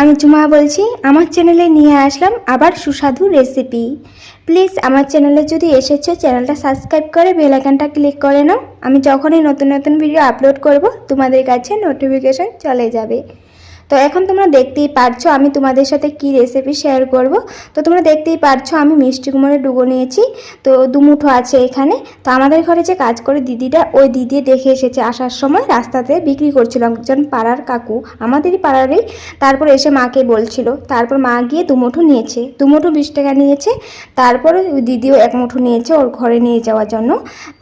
আমি জুমা বলছি। আমার চ্যানেলে নিয়ে আসলাম আবার সুস্বাদু রেসিপি প্লিজ আমার চ্যানেলে যদি এসেছ চ্যানেলটা সাবস্ক্রাইব করে বেলাইকানটা ক্লিক করে নাও। আমি যখনই নতুন নতুন ভিডিও আপলোড করব, তোমাদের কাছে নোটিফিকেশন চলে যাবে। তো এখন তোমরা দেখতেই পারছ আমি তোমাদের সাথে কি রেসিপি শেয়ার করব। তো তোমরা দেখতেই পারছ আমি মিষ্টি কুমড়ের ডুবো নিয়েছি, তো দুমুঠো আছে এখানে। তো আমাদের ঘরে যে কাজ করে দিদিটা, ওই দিদি দেখে এসেছে আসার সময় রাস্তাতে বিক্রি করছিল একজন পাড়ার কাকু, আমাদেরই পাড়ারই। তারপর এসে মাকে বলছিল, তারপর মা গিয়ে দুমুঠো নিয়েছে দুমুঠো বিশ টাকা নিয়েছে। তারপর ওই দিদিও এক মুঠো নিয়েছে ওর ঘরে নিয়ে যাওয়ার জন্য।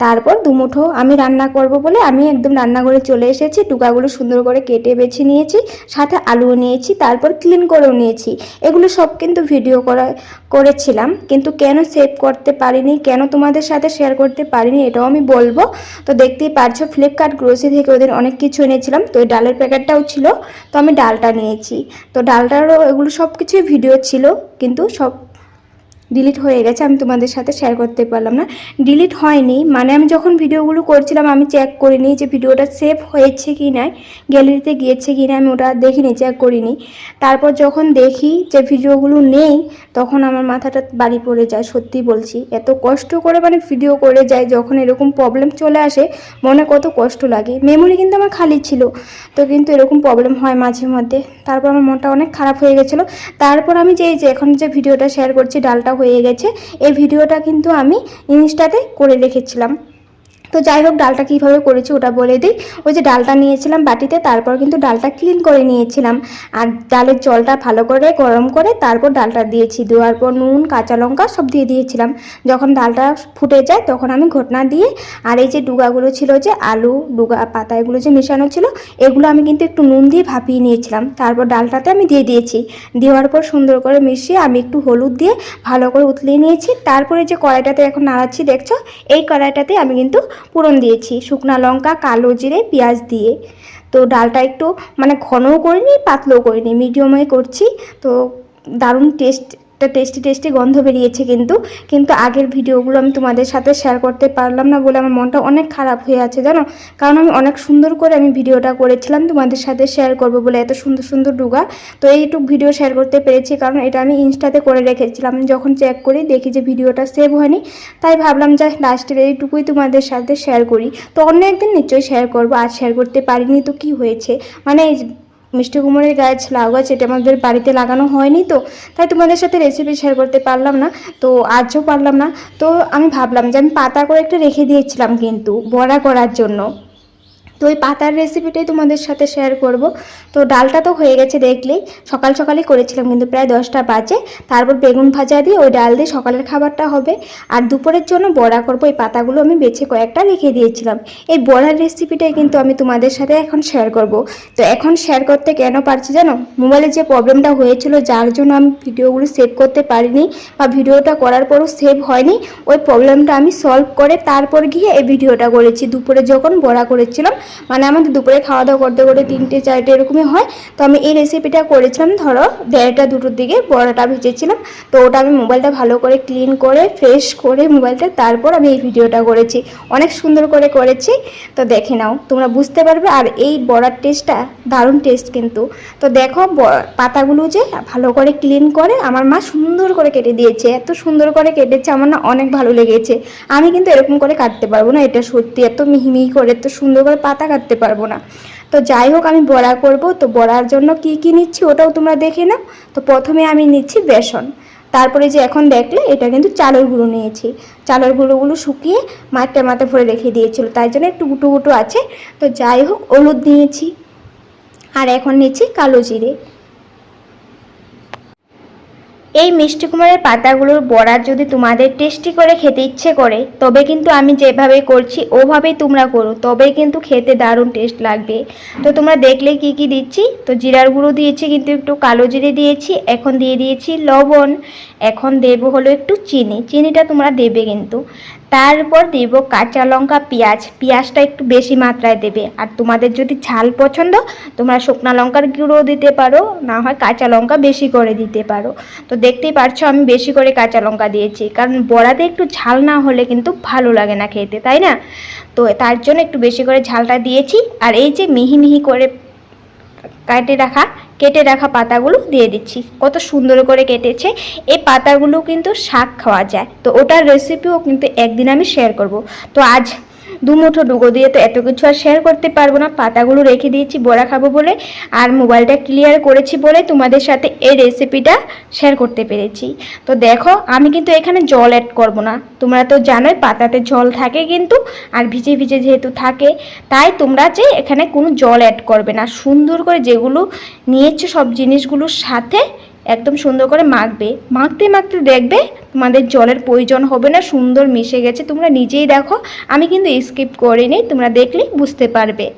তারপর দুমুঠো আমি রান্না করব বলে আমি একদম রান্নাঘরে চলে এসেছি টুকাগুলো সুন্দর করে কেটে বেছে নিয়েছি। সাথে আলুও নিয়েছি, তারপর ক্লিন করেও নিয়েছি। এগুলো সব কিন্তু ভিডিও করা, করেছিলাম, কিন্তু কেন সেভ করতে পারিনি, কেন তোমাদের সাথে শেয়ার করতে পারিনি এটাও আমি বলব। তো দেখতেই পারছ ফ্লিপকার্ট গ্রোসি থেকে ওদের অনেক কিছু এনেছিলাম, তো ওই ডালের প্যাকেটটাও ছিল, তো আমি ডালটা নিয়েছি। তো ডালটারও এগুলো সব কিছুই ভিডিও ছিল, কিন্তু সব ডিলিট হয়ে গেছে, আমি তোমাদের সাথে শেয়ার করতে পারলাম না। ডিলিট হয়নি মানে আমি যখন ভিডিওগুলো করছিলাম, আমি চেক করিনি যে ভিডিওটা সেভ হয়েছে কি না গ্যালারিতে গিয়েছে কি না আমি ওটা দেখিনি চেক করিনি। তারপর যখন দেখি যে ভিডিওগুলো নেই, তখন আমার মাথাটা বাড়ি পড়ে যায়, সত্যি বলছি। এত কষ্ট করে মানে ভিডিও করে যায়, যখন এরকম প্রবলেম চলে আসে, মনে কত কষ্ট লাগে। মেমোরি কিন্তু আমার খালি ছিল, তো কিন্তু এরকম প্রবলেম হয় মাঝে মধ্যে। তারপর আমার মনটা অনেক খারাপ হয়ে গেছিল। তারপর আমি যে যে এখন যে ভিডিওটা শেয়ার করছি, ডালটা হয়ে গেছে। এই ভিডিওটা কিন্তু আমি ইনস্টাতে করে রেখেছিলাম। তো যাই হোক, ডালটা কীভাবে করেছি ওটা বলে দিই। ওই যে ডালটা নিয়েছিলাম বাটিতে, তারপর কিন্তু ডালটা ক্লিন করে নিয়েছিলাম। আর ডালের জলটা ভালো করে গরম করে তারপর ডালটা দিয়েছি। দেওয়ার পর নুন, কাঁচা লঙ্কা সব দিয়ে দিয়েছিলাম। যখন ডালটা ফুটে যায় তখন আমি ঘটনা দিয়ে আর এই যে ডুগাগুলো ছিল যে আলু, ডুগা পাতা এগুলো যে মেশানো ছিল, এগুলো আমি কিন্তু একটু নুন দিয়ে ভাপিয়ে নিয়েছিলাম। তারপর ডালটাতে আমি দিয়ে দিয়েছি। দেওয়ার পর সুন্দর করে মিশিয়ে আমি একটু হলুদ দিয়ে ভালো করে উতলিয়ে নিয়েছি। তারপরে যে কড়াইটাতে এখন নাড়াচ্ছি, দেখছ? এই কড়াইটাতে আমি কিন্তু পুরন দিয়েছি, শুকনা লঙ্কা, কালো জিরে, পেঁয়াজ দিয়ে। তো ডালটা একটু মানে ঘনও করিনি, পাতলাও করিনি মিডিয়ামে করছি। তো দারুণ টেস্ট একটা টেস্টি টেস্টি গন্ধ বেরিয়েছে কিন্তু। কিন্তু আগের ভিডিওগুলো আমি তোমাদের সাথে শেয়ার করতে পারলাম না বলে আমার মনটা অনেক খারাপ হয়ে আছে, জানো? কারণ আমি অনেক সুন্দর করে আমি ভিডিওটা করেছিলাম, তোমাদের সাথে শেয়ার করব বলে এত সুন্দর সুন্দর ডুগা। তো এইটুকু ভিডিও শেয়ার করতে পেরেছি, কারণ এটা আমি ইনস্টাতে করে রেখেছিলাম। যখন চেক করি, দেখি যে ভিডিওটা সেভ হয়নি, তাই ভাবলাম যে লাস্টের এইটুকুই তোমাদের সাথে শেয়ার করি। তো অন্য একদিন নিশ্চয়ই শেয়ার করব আজ শেয়ার করতে পারিনি, তো কি হয়েছে? মানে মিষ্টি কুমড়ের গাছ লাউ গাছ এটা আমাদের বাড়িতে লাগানো হয়নি তো, তাই তোমাদের সাথে রেসিপি শেয়ার করতে পারলাম না, তো আজও পারলাম না, তো আমি ভাবলাম যে আমি পাতা করে একটা রেখে দিয়েছিলাম কিন্তু, বড়া করার জন্য। তো ওই পাতার রেসিপিটাই তোমাদের সাথে শেয়ার করব। তো ডালটা তো হয়ে গেছে দেখলেই, সকাল সকালই করেছিলাম কিন্তু প্রায় দশটা বাজে। তারপর বেগুন ভাজা দিয়ে ওই ডাল দিয়ে সকালের খাবারটা হবে। আর দুপুরের জন্য বড়া করব, এই পাতাগুলো আমি বেছে কয়েকটা রেখে দিয়েছিলাম। এই বড়ার রেসিপিটাই কিন্তু আমি তোমাদের সাথে এখন শেয়ার করব। তো এখন শেয়ার করতে কেন পারছি জানো? মোবাইলে যে প্রবলেমটা হয়েছিল, যার জন্য আমি ভিডিওগুলো সেভ করতে পারিনি বা ভিডিওটা করার পরও সেভ হয়নি, ওই প্রবলেমটা আমি সলভ করে তারপর গিয়ে এই ভিডিওটা করেছি। দুপুরে যখন বড়া করেছিলাম মানে আমাদের দুপুরে খাওয়া দাওয়া করতে করতে তিনটে, চারটে এরকমই হয়। তো আমি এই রেসিপিটা করেছিলাম, ধরো, দেড়টা দুটোর দিকে বড়াটা ভেজেছিলাম। তো ওটা আমি মোবাইলটা ভালো করে ক্লিন করে ফ্রেশ করে মোবাইলটা তারপর আমি এই ভিডিওটা করেছি। অনেক সুন্দর করে করেছি। তো দেখে নাও, তোমরা বুঝতে পারবে। আর এই বড়ার টেস্টটা দারুণ টেস্ট কিন্তু। তো দেখো পাতাগুলো যে ভালো করে ক্লিন করে আমার মা সুন্দর করে কেটে দিয়েছে। এত সুন্দর করে কেটেছে, আমার না অনেক ভালো লেগেছে। আমি কিন্তু এরকম করে কাটতে পারব না, এটা সত্যি। এত মিহি মিহি করে, এত সুন্দর করে পাতা কাটতে পারব না। তো যাই হোক, আমি বড়া করব। তো বড়ার জন্য কি কি নিচ্ছি ওটাও তোমরা দেখে নাও। তো প্রথমে আমি নিচ্ছি বেসন। তারপরে যে এখন দেখলে, এটা কিন্তু চালের গুঁড়ো নিয়েছি। চালের গুঁড়োগুলো শুকিয়ে মাঠটা মাথা ভরে রেখে দিয়েছিল। তাই জন্য একটু গুটো গুটো আছে। তো যাই হোক, হলুদ নিয়েছি। আর এখন নিচ্ছি কালো জিরে। এই মিষ্টি কুমড়ের পাতাগুলোর বড়া যদি তোমাদের টেস্টি করে খেতে ইচ্ছে করে, তবে কিন্তু আমি যেভাবে করছি, ওভাবেই তোমরা করো, তবে কিন্তু খেতে দারুণ টেস্ট লাগবে। তো তোমরা দেখলে কি কি দিচ্ছি? তো জিরার গুঁড়ো দিয়েছি কিন্তু একটু কালো জিরে দিয়েছি, এখন দিয়ে দিয়েছি লবণ, এখন দেব হলো একটু চিনি, চিনিটা তোমরা দেবে কিন্তু। তারপর দেব কাঁচা লঙ্কা, পেঁয়াজ। পেঁয়াজটা একটু বেশি মাত্রায় দেবে। আর তোমাদের যদি ঝাল পছন্দ, তোমরা শুকনা লঙ্কার গুঁড়ো দিতে পারো, না হয় কাঁচা লঙ্কা বেশি করে দিতে পারো। তো দেখতেই পারছ, আমি বেশি করে কাঁচা লঙ্কা দিয়েছি। কারণ বড়াতে একটু ঝাল না হলে কিন্তু ভালো লাগে না খেতে, তাই না? তো তার জন্য একটু বেশি করে ঝালটা দিয়েছি। আর এই যে মিহি মিহি করে কাটে রাখা কেটে রাখা পাতাগুলো দিয়ে দিচ্ছি। কত সুন্দর করে কেটেছে। এই পাতাগুলো কিন্তু শাক খাওয়া যায়। তো ওটার রেসিপিও কিন্তু একদিন আমি শেয়ার করব। তো আজ দু মুঠো ডুগো দিয়ে তো এত কিছু আর শেয়ার করতে পারব না। পাতাগুলো রেখে দিয়েছি, বড়া খাব বলে। আর মোবাইলটা ক্লিয়ার করেছি বলে তোমাদের সাথে এই রেসিপিটা শেয়ার করতে পেরেছি। তো দেখো, আমি কিন্তু এখানে জল অ্যাড করব না। তোমরা তো জানোই, পাতাতে জল থাকে কিন্তু, আর ভিজে ভিজে যেহেতু থাকে, তাই তোমরা যে এখানে কোনো জল অ্যাড করবে না। সুন্দর করে যেগুলো নিয়েছো সব জিনিসগুলোর সাথে একদম সুন্দর করে মাখবে। মাখতে মাখতে দেখবে তোমাদের জলের প্রয়োজন হবে না, সুন্দর মিশে গেছে। তোমরা নিজেই দেখো। আমি কিন্তু স্কিপ করিনি, তোমরা দেখলেই বুঝতে পারবে।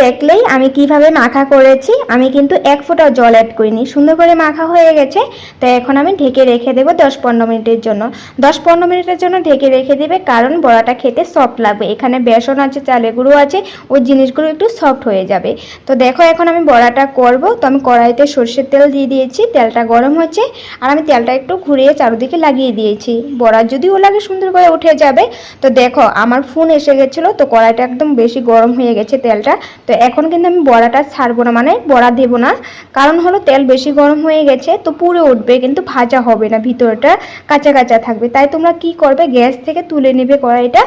দেখলেই আমি কীভাবে মাখা করেছি, আমি কিন্তু এক ফোঁটা জল অ্যাড করিনি। সুন্দর করে মাখা হয়ে গেছে তো এখন আমি ঢেকে রেখে দেবো দশ পনেরো মিনিটের জন্য। দশ পনেরো মিনিটের জন্য ঢেকে রেখে দেবে কারণ বড়াটা খেতে সফট লাগবে। এখানে বেসন আছে, চালের গুঁড়ো আছে, ওই জিনিসগুলো একটু সফট হয়ে যাবে। তো দেখো এখন আমি বড়াটা করব। তো আমি কড়াইতে সর্ষের তেল দিয়ে দিয়েছি, তেলটা গরম হচ্ছে, আর আমি তেলটা একটু ঘুরিয়ে চারদিকে লাগিয়ে দিয়েছি। বড়া যদিও লাগে সুন্দর করে উঠে যাবে। তো দেখো, আমার ফোন এসে গেছিল, তো কড়াইটা একদম বেশি গরম হয়ে গেছে তেলটা। তো এখন কিন্তু আমি বড়াটা ছাড়বো না মানে বড়া দেবো না। কারণ হলো তেল বেশি গরম হয়ে গেছে, তো পুড়ে উঠবে, কিন্তু ভাজা হবে না, ভিতরটা কাঁচা কাঁচা থাকবে। তাই তোমরা কি করবে, গ্যাস থেকে তুলে নেবে কড়াইটা।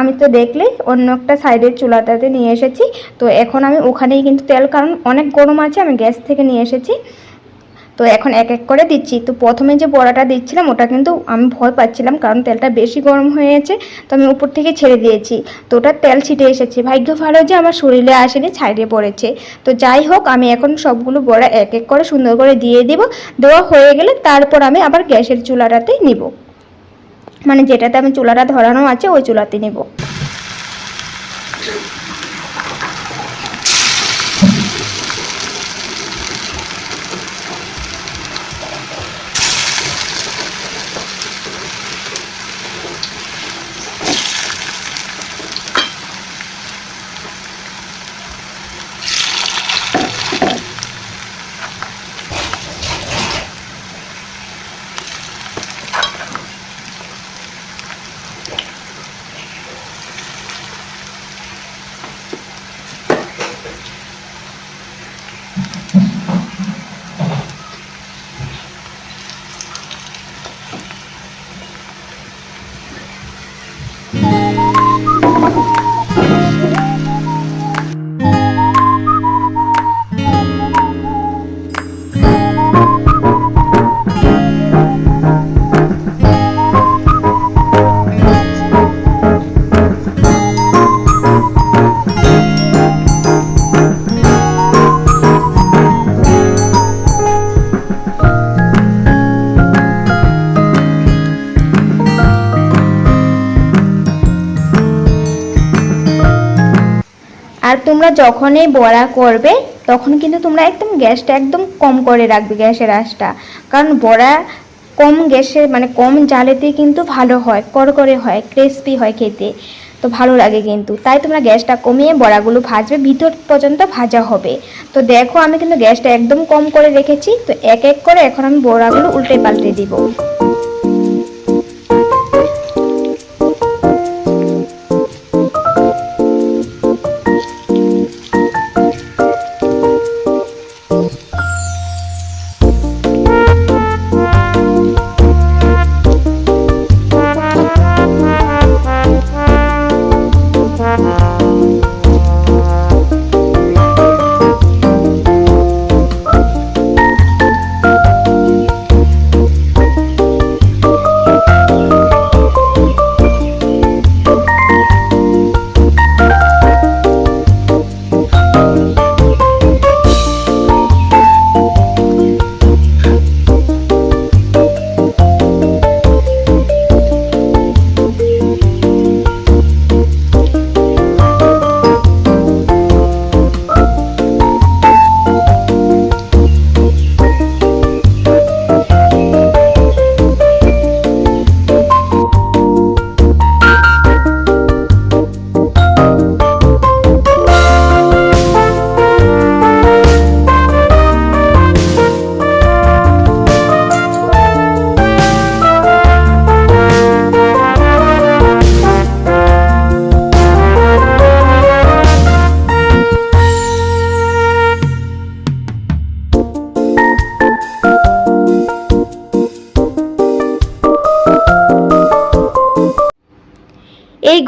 আমি তো দেখলে অন্য একটা সাইডের চুলাটাতে নিয়ে এসেছি। তো এখন আমি ওখানেই কিন্তু তেল, কারণ অনেক গরম আছে, আমি গ্যাস থেকে নিয়ে এসেছি। তো এখন এক এক করে দিচ্ছি। তো প্রথমে যে বড়াটা দিচ্ছিলাম, ওটা কিন্তু আমি ভয় পাচ্ছিলাম কারণ তেলটা বেশি গরম হয়ে গেছে তো আমি উপর থেকে ছেড়ে দিয়েছি। তো ওটার তেল ছিটে এসেছে। ভাগ্য ভালো যে আমার শরীরে আসেনি, ছাইড়ে পড়েছে। তো যাই হোক, আমি এখন সবগুলো বড়া এক এক করে সুন্দর করে দিয়ে দিব। দেওয়া হয়ে গেলে তারপর আমি আবার গ্যাসের চুলাটাতে নিব। মানে যেটাতে আমি চুলাটা ধরানো আছে, ওই চুলাতে নেব। তোমরা যখনই বড়া করবে, তখন কিন্তু তোমরা একদম গ্যাসটা একদম কম করে রাখবে, গ্যাসের আঁচটা। কারণ বড়া কম গ্যাসে মানে কম জালেতে কিন্তু ভালো হয়, করকরে হয় ক্রিস্পি হয় খেতে। তো ভালো লাগে কিন্তু। তাই তোমরা গ্যাসটা কমিয়ে বড়াগুলো ভাজবে, ভিতর পর্যন্ত ভাজা হবে। তো দেখো, আমি কিন্তু গ্যাসটা একদম কম করে রেখেছি। তো এক এক করে এখন আমি বড়াগুলো উল্টে পাল্টে দিব।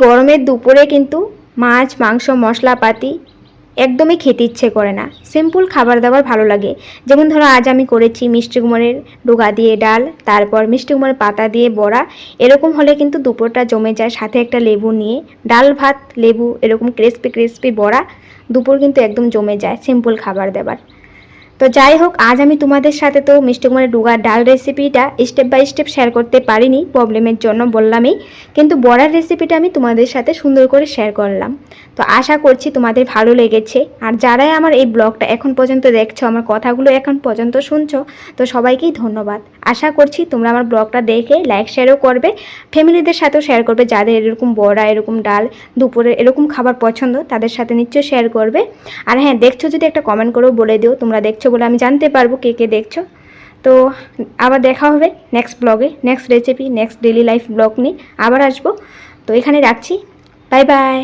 গরমের দুপুরে কিন্তু মাছ, মাংস, মশলাপাতি একদমই খেতে ইচ্ছে করে না। সিম্পল খাবার দাবার ভালো লাগে। যেমন ধরো, আজ আমি করেছি মিষ্টি কুমড়ের ডোগা দিয়ে ডাল, তারপর মিষ্টি কুমড়ের পাতা দিয়ে বড়া। এরকম হলে কিন্তু দুপুরটা জমে যায়। সাথে একটা লেবু নিয়ে ডাল, ভাত, লেবু, এরকম ক্রিস্পি ক্রিস্পি বড়া দুপুর কিন্তু একদম জমে যায়। সিম্পল খাবার দাবার। তো যাই হোক, আজ আমি তোমাদের সাথে তো মিষ্টি কুমড়ের ডুগার ডাল রেসিপিটা স্টেপ বাই স্টেপ শেয়ার করতে পারিনি প্রবলেমের জন্য বললামই। কিন্তু বড়ার রেসিপিটা আমি তোমাদের সাথে সুন্দর করে শেয়ার করলাম। তো আশা করছি তোমাদের ভালো লেগেছে। আর যারাই আমার এই ব্লগটা এখন পর্যন্ত দেখছ, আমার কথাগুলো এখন পর্যন্ত শুনছো, তো সবাইকেই ধন্যবাদ। আশা করছি তোমরা আমার ব্লগটা দেখে লাইক শেয়ারও করবে। ফ্যামিলিদের সাথেও শেয়ার করবে, যাদের এরকম বড়া, এরকম ডাল, দুপুরে এরকম খাবার পছন্দ, তাদের সাথে নিশ্চয়ই শেয়ার করবে। আর হ্যাঁ দেখছ যদি একটা কমেন্ট করেও বলে দিও, তোমরা দেখছ বলে আমি জানতে পারব কে কে দেখছ। তো আবার দেখা হবে নেক্সট ব্লগে next recipe next daily life blog নিয়ে আবার আসব। তো এখানে রাখছি। Bye bye